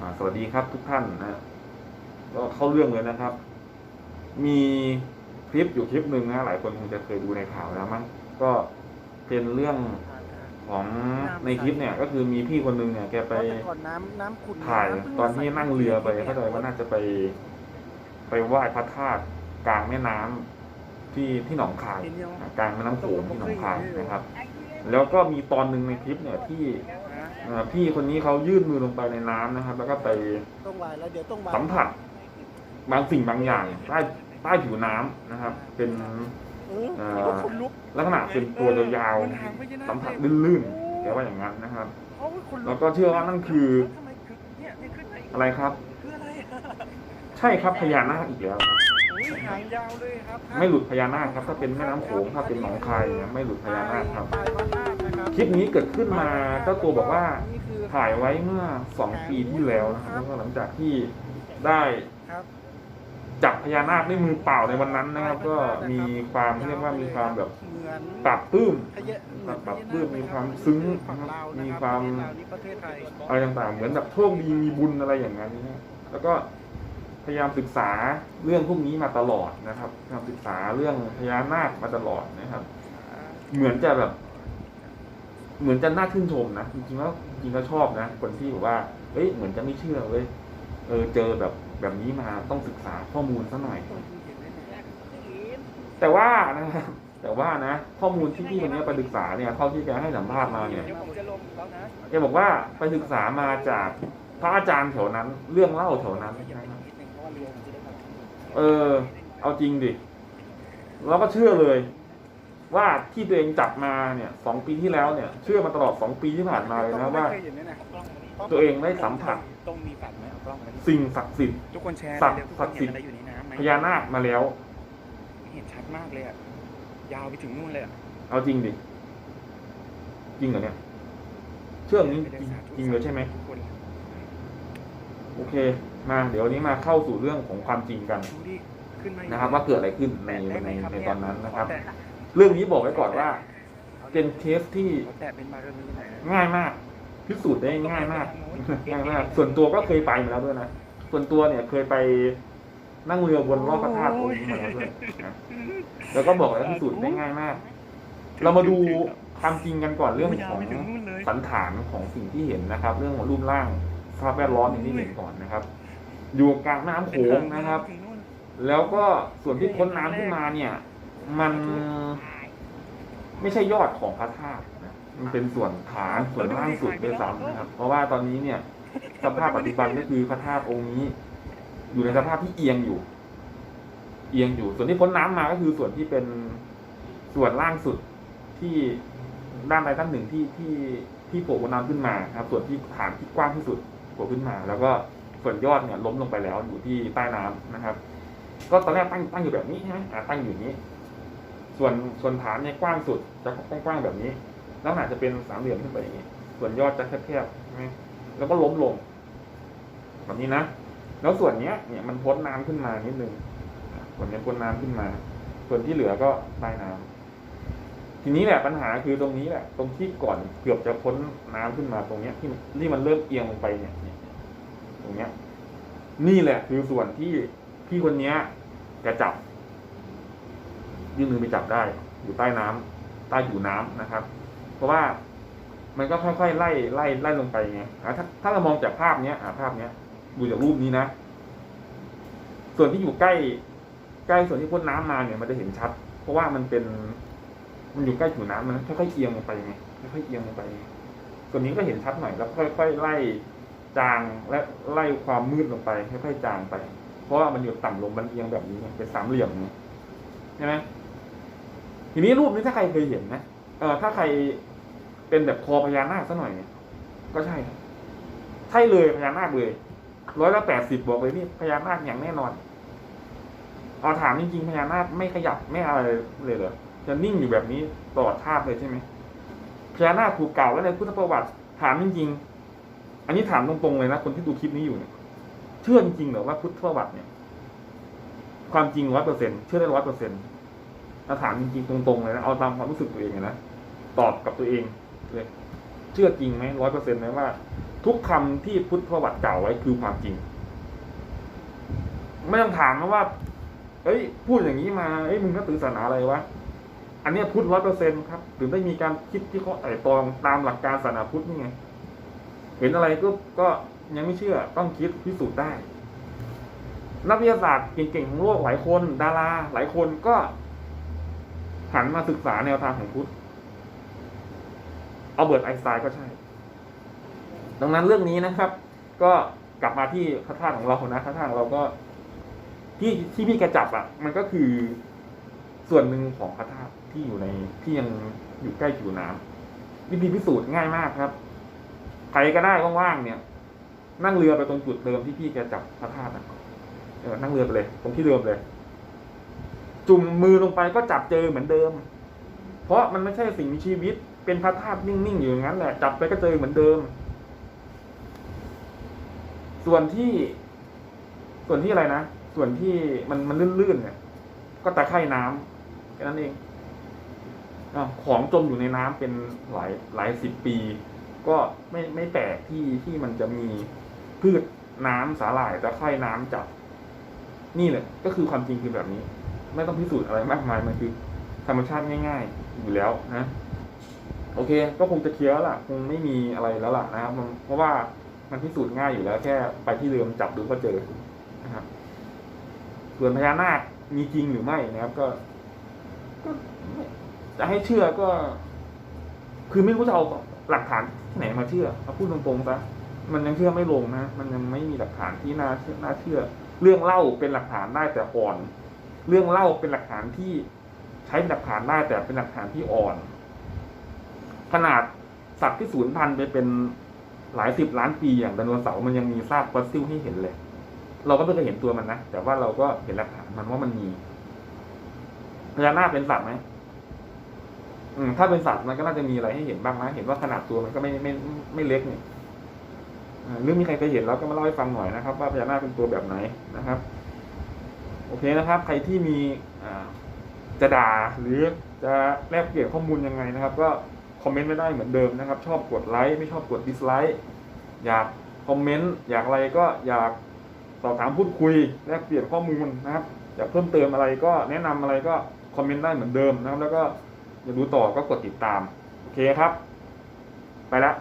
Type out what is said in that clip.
อ่าสวัสดีครับทุกท่านนะก็เข้าเรื่องเลยนะครับ มีคลิปอยู่คลิปหนึ่งนะหลายคนคงจะเคยดูในข่าวแล้วมั้งก็เป็นเรื่องของในคลิปเนี่ย ก็คือมีพี่คนหนึ่งเนี่ย แกไปเพราะแต่ก่อนน้ำน้ำขุ่นถ่ายำพิ่ตอนที่นั่งเรือไปใส่เข้าใจว่าน่าจะไป ไปไหว้พระธาตุกลางแม่น้ำที่ที่หนองคายเห็นยังอ่ากลางแม่น้ำโขงที่หนองคายนะครับ แล้วก็มีตอนหนึ่งในคลิปเนี่ยที่ นะเอ่อพี่คนนี้เขายื่นมือลงไปในน้ำนะครับ แล้วก็ไปต้องวายแล้วเดี๋ยวต้องวายสัมผัสบางสิ่งบางอย่างใต้ใต้ผิวน้ำนะครับ เป็นเออเอ่อก็คนลุกลักษณะเป็นตัวยาวมันห่างไปเยอะนะๆสัมผัสลื่นๆแกว่าอย่างนั้นนะครับโอ้ยคนลุแล้วก็เชื่อว่านั่นคือ ทำไมคือเนี่ยเนี่ยขึ้นมาอีกอะไรครับ คืออะไรอะใช่ครับพญานาคอีกแล้วครับโอ้ยหางยาวเลยครับไม่หลุดพญานาคครับ ถ้าเป็นแม่น้ำโขงถ้าเป็นหนองคายเนี่ยไม่หลุดพญานาคครับปลายพระธาตุนะ ครับคลิปนี้เกิดขึ้นมาเจ้าตัวบอกว่านี่คือถ่ายไว้เมื่อสองปีที่แล้วนะครับแล้วก็หลังจากที่ได้ครับจับพญานาคด้วยมือเปล่าในวันนั้นนะครับ ก็มีความเรียกว่ามีความแบบเหมือนปรับปลื้มขยะเหมือนปรับปลื้มมีความซึ้งฝั่งลาวนะมีรับความประเทศลาวนี่ประเทศไทยอะไรต่างๆ เหมือนแบบโชคดีมีบุญอะไรอย่างนั้นนะแล้วก็พยายามศึกษาเรื่องพวกนี้มาตลอดนะครับพยายามศึกษาเรื่องพญานาคมาตลอดนะครับ เหมือนจะแบบ เหมือนจะน่าชื่นชมนะจริงๆแล้วจริงๆก็ชอบนะ คนที่แบบว่าเอ้ยเหมือนจะไม่เชื่อเว้ยเออเจอแบบแบบนี้มาต้องศึกษาข้อมูลซะหน่อย แต่ว่านะครับแต่ว่านะ ข้อมูลที่พี่คนนี้ไปศึกษาเนี่ยเท่าที่แกให้สัมภาษณ์มาเนี่ยแกบอกว่าไปศึกษามาจากพระอาจารย์แถวนั้น เรื่องเล่าแถวนั้นเออ เอาจริงดิเราก็เชื่อเลย ว่าที่ตัวเองจับมาเนี่ยสองปีที่แล้วเนี่ย เชื่อมาตลอดสองปีที่ผ่านมาเลยนะว่าไม่เคยเห็นเลยนะตัวเองได้สัมผัสต้องมีฝันไหมเอากล้องมาดิสิ่งศักดิ์สิทธิ์ทุกคนแชร์ศักดิ์เร็วๆทุกศัคกนดิ์สิเห็ทธิ์นอะไรอยู่ในน้ำไหมพญานาคมาแล้ว เห็นชัดมากเลยอะยาวไปถึงนู่นเลยอะเอาจริงดิจริงเหรอเนี่ย เชื่ออย่างนี้จริงจริงเลยใช่ไหมทุกคนโอเค มาเดี๋ยววันนี้มาเข้าสู่เรื่องของความจริงกัน ดูดิขึ้นมาอีกนะครับ ว่าเกิดอะไรขึ้นในแตะได้ในไหมครับในตอนนั้นนะครับ แต เรื่องนี้บอกไว้ก่อนว่า เป็นเคสที่ง่ายมาก พิสูจน์ได้ง่ายมากง่ายมาก ส่วนตัวก็เคยไปมาแล้วด้วยนะส่วนตัวเนี่ยเคยไปนั่งเรือบนรอบพระธาตุองค์นี้มาแล้วด้วยนะแล้วก็บอกแล้วพิสูจน์ได้ง่ายมาก เรามาดูความจริงกันก่อนเรื่องของสันฐานของสิ่งที่เห็นนะครับ เรื่องของรูปร่างสภาพแวดล้อมอย่างที่เห็นก่อนนะครับ อยู่กลางน้ำโขงนะครับ แล้วก็ส่วนที่พ้นน้ำขึ้นมาเนี่ย มันไม่ใช่ยอดของพระธาตุนะมันเป็นส่วนฐานส่วนล่างสุดด้วยซ้ำนะครับ เพราะว่าตอนนี้เนี่ย สภาพปัจจุบันก็คือพระธาตุองค์นี้ อยู่ในสภาพที่เอียงอยู่ เอียงอยู่ ส่วนที่พ้นน้ำมาก็คือส่วนที่เป็นส่วนล่างสุดที่ด้านใดด้านหนึ่งที่ที่ที่โผล่บนน้ำขึ้นมาครับ ส่วนที่ฐานที่กว้างที่สุดโผล่ขึ้นมา แล้วก็ส่วนยอดเนี่ยล้มลงไปแล้วอยู่ที่ใต้น้ำนะครับ ก็ตอนแรกตั้งตั้งอยู่แบบนี้ใช่ไหมตั้งอยู่นี้ ส่วนส่วนฐานเนี่ยกว้างสุดจะกว้างๆแบบนี้ลักษณะจะเป็นสามเหลี่ยมขึ้นไปอย่างนี้ ส่วนยอดจะแคบๆใช่ไหมแล้วก็ล้มลงแบบนี้นะ แล้วส่วนเนี้ยเนี่ยมันพ้นน้ำขึ้นมานิดนึงส่วนนี้พ้นน้ำขึ้นมา ส่วนที่เหลือก็ใต้น้ำทีนี้แหละปัญหาคือตรงนี้แหละ ตรงที่ก่อนเกือบจะพ้นน้ำขึ้นมาตรงเนี้ยที่ที่มันเริ่มเอียงลงไปเนี่ยตรงเนี้ย นี่แหละคือส่วนที่พี่คนเนี้ยแกจับ ยื่นมือไปจับได้ อยู่ใต้น้ำใต้ผิวน้ำนะครับ เพราะว่ามันก็ค่อยๆไล่ไล่ไล่ลงไปไงถ้าถ้าเรามองจากภาพเนี้ยอะภาพเนี้ยดูจากรูปนี้นะ ส่วนที่อยู่ใกล้ ใกล้ส่วนที่พ้นน้ำมาเนี่ยมันจะเห็นชัด เพราะว่ามันเป็น มันอยู่ใกล้ผิวน้ำมันค่อยๆเอียงลงไปไงค่อยๆเอียงลงไป ส่วนนี้ก็เห็นชัดหน่อยแล้วค่อยๆไล่จางและไล่ความมืดลงไปค่อยๆจางไป เพราะว่ามันอยู่ต่ำลงมันเอียงแบบนี้เป็นสามเหลี่ยมใช่ไหม ทีนี้รูปนี้ถ้าใครเคยเห็นนะเออถ้าใครเป็นแบบคอพญานาคซะหน่อยเนี่ยก็ใช่ใช่เลยพญานาคเลยร้อยละแปดสิบบอกเลยนี่พญานาคอย่างแน่นอนเอาถามจริงๆพญานาคไม่ขยับไม่อะไรเลยเหรอจะนิ่งอยู่แบบนี้ตลอดชาติเลยใช่ไหมพญานาคถูกกล่าวไว้ในพุทธประวัติ ถามจริงๆอันนี้ถามตรงๆเลยนะคนที่ดูคลิปนี้อยู่เนี่ยเชื่อจริงๆเหรอว่าพุทธประวัติเนี่ย ความจริงร้อยเปอร์เซ็นเชื่อได้ร้อยเปอร์เซ็นต์ ถ้าถามจริงๆตรงๆเลยนะเอาตามความรู้สึกตัวเองนะตอบกับตัวเองเลยเชื่อจริงไหมร้อยเปอร์เซ็นต์ไหมว่า ทุกคำที่พุทธประวัติกล่าวไว้คือความจริง ไม่ต้องถามนะว่าเอ้ย พูดอย่างนี้มาเอ้ยมึงนับถือศาสนาอะไรวะอันนี้พุทธร้อยเปอร์เซ็นต์ครับถึงได้มีการคิดที่เขาไต่ตรองตามหลักการศาสนาพุทธนี่ไงเห็นอะไรก็ก็ยังไม่เชื่อต้องคิดพิสูจน์ได้ นักวิทยาศาสตร์เก่งๆของโลกหลายคน ดาราหลายคนก็ หันมาศึกษาแนวทางของพุทธเอาเบิร์ตไอน์สไตน์ก็ใช่ ดังนั้นเรื่องนี้นะครับ ก็กลับมาที่พระธาตุของเรานะพระธาตุของเราก็ ที่ที่พี่แกจับอะ มันก็คือส่วนหนึ่งของพระธาตุที่อยู่ในที่ยังอยู่ใกล้ผิวน้ำวิธีพิสูจน์ง่ายมากครับใครก็ได้ว่างๆเนี่ย นั่งเรือไปตรงจุดเดิมที่พี่แกจับพระธาตุอะเออนั่งเรือไปเลย ตรงที่เดิมเลย จุ่มมือลงไปก็จับเจอเหมือนเดิม เพราะมันไม่ใช่สิ่งมีชีวิต เป็นพระธาตุนิ่งๆอยู่อย่างนั้นแหละ จับไปก็เจอเหมือนเดิม ส่วนที่ ส่วนที่อะไรนะ ส่วนที่มันมันลื่นๆเนี่ย ก็ตะไคร่น้ำแค่นั้นเองอของจมอยู่ในน้ำเป็นหลายหลายสิบปี ก็ไม่ไม่แปลกที่ที่มันจะมีพืชน้ำสาหร่ายตะไคร่น้ำจับ นี่แหละก็คือความจริงคือแบบนี้ ไม่ต้องพิสูจน์อะไรมากมายมันคือธรรมชาติง่าย ๆ อยู่แล้วนะ โอเค ก็คงจะเคลียร์แล้วล่ะ คงไม่มีอะไรแล้วล่ะนะครับเพราะว่ามันพิสูจน์ง่ายอยู่แล้ว แค่ไปที่เรือมจับดูก็เจอนะครับส่วนพญานาคมีจริงหรือไม่นะครับ ก็ ก็จะให้เชื่อก็ คือไม่รู้จะเอาหลักฐานที่ไหนมาเชื่อเอาพูดตรงๆซะมันยังเชื่อไม่ลงนะ มันยังไม่มีหลักฐานที่น่าเชื่อน่าเชื่อ เรื่องเล่าเป็นหลักฐานได้แต่อ่อน เรื่องเล่าเป็นหลักฐานที่ใช้เป็นหลักฐานได้แต่เป็นหลักฐานที่อ่อน ขนาดสัตว์ที่สูญพันธุ์ไปเป็นหลายสิบล้านปีอย่างไดโนเสาร์มันยังมีซากฟอสซิลให้เห็นเลย เราก็ไม่เคยเห็นตัวมันนะแต่ว่าเราก็เห็นหลักฐานมันว่ามันมีพญานาคเป็นสัตว์ไหมอืมถ้าเป็นสัตว์มันก็น่าจะมีอะไรให้เห็นบ้างนะเห็นว่าขนาดตัวมันก็ไม่ไม่ไม่ไม่เล็กเนี่ยหรือมีใครเคยเห็นแล้วก็มาเล่าให้ฟังหน่อยนะครับ ว่าพญานาคเป็นตัวแบบไหนนะครับ โอเคนะครับ ใครที่มีจะด่าหรือจะแลกเปลี่ยนข้อมูลยังไงนะครับ ก็คอมเมนต์ไม่ได้เหมือนเดิมนะครับ ชอบกดไลค์ไม่ชอบกดดิสไลค์อยากคอมเมนต์อยากอะไรก็อยากสอบถามพูดคุยแลกเปลี่ยนข้อมูลนะครับอยากเพิ่มเติมอะไรก็แนะนำอะไรก็คอมเมนต์ได้เหมือนเดิมนะครับ แล้วก็อยากดูต่อก็กดติดตาม โอเคครับ ไปละ